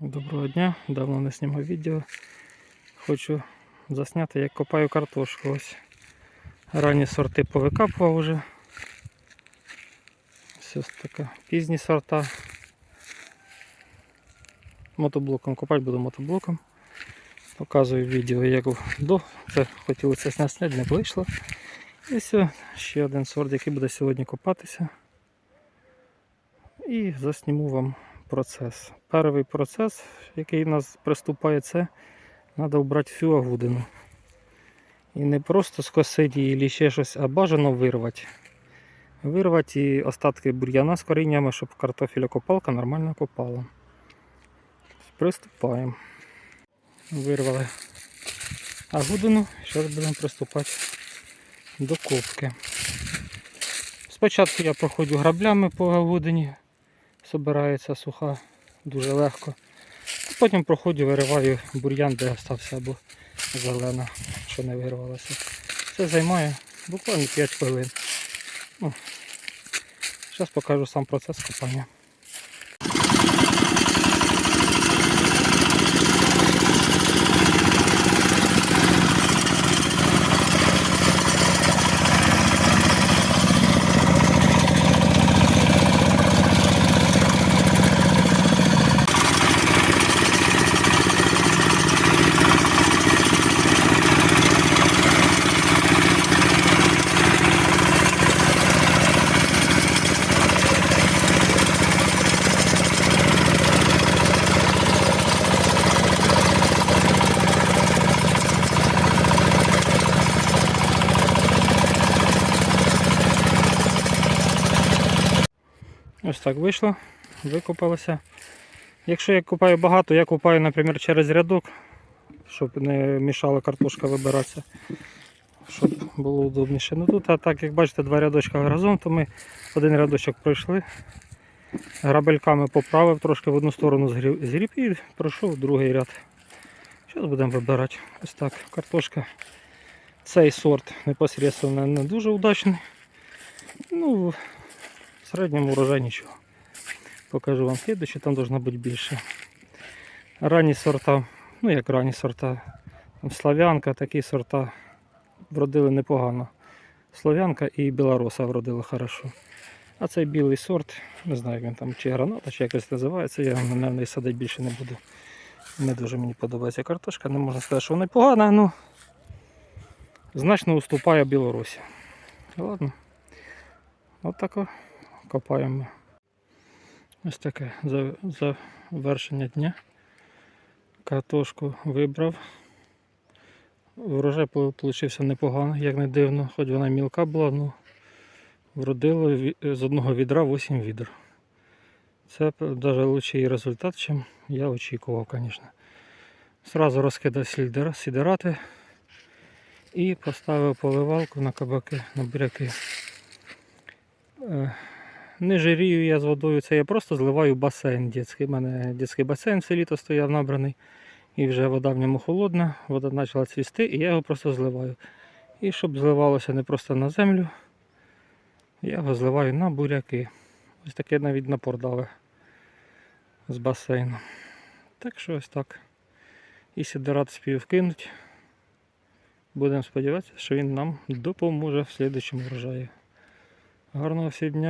Доброго дня, давно не знімав відео. Хочу засняти, як копаю картошку. Ось ранні сорти повикапував вже. Все така пізні сорта. Мотоблоком копати буду мотоблоком. Показую відео, як до. Це хотілося зняти, не вийшло. І все, ще один сорт, який буде сьогодні копатися. І засніму вам процес. Перший процес, який у нас приступає, це треба вбрати всю агудину. І не просто скосити її ще щось, а бажано вирвати. Вирвати і остатки бур'яна з коріннями, щоб картофелькопалка нормально копала. Приступаємо. Вирвали агудину, зараз будемо приступати до копки. Спочатку я проходжу граблями по агудині, собирається суха дуже легко. Потім проходжу, вириваю бур'ян, де остався або зелена, що не вирвалося. Це займає буквально 5 хвилин. Зараз покажу сам процес копання. Ось так вийшло, викопалося. Якщо я копаю багато, я копаю, наприклад, через рядок, щоб не мішала картошка вибиратися, щоб було удобніше. Ну тут, а так як бачите, два рядочка разом, то ми один рядочок пройшли, грабельками поправив, трошки в одну сторону згріб і пройшов другий ряд. Зараз будемо вибирати. Ось так, картошка. Цей сорт непосередньо не дуже удачний. Ну, в середньому урожай нічого. Покажу вам слідуючи, там должно бути більше. Ранні сорта, ну як ранні сорта, там слав'янка, такі сорта вродили непогано. Слов'янка і білороса вродили хорошо. А цей білий сорт, не знаю, як він там чи граната, чи якось називається, я мабуть, садити більше не буду. Не дуже мені подобається картошка, не можна сказати, що вона погана, ну значно уступає білорусі. Ладно. От тако копаємо. Ось таке завершення дня. Картошку вибрав. Врожай вийшов непоганий, як не дивно, хоч вона мілка була, ну вродило з одного відра 8 відер. Це навіть кращий результат, ніж я очікував, звісно. Зразу розкидав сідерати і поставив поливалку на кабаки, на буряки. Не жирію я з водою, це я просто зливаю басейн дитячий. У мене дитячий басейн все літо стояв набраний. І вже вода в ньому холодна, вода почала цвісти, і я його просто зливаю. І щоб зливалося не просто на землю, я його зливаю на буряки. Ось таке навіть напор дали з басейну. Так що ось так. І сідерат спів вкинуть. Будемо сподіватися, що він нам допоможе в слідчому врожаї. Гарного всім дня.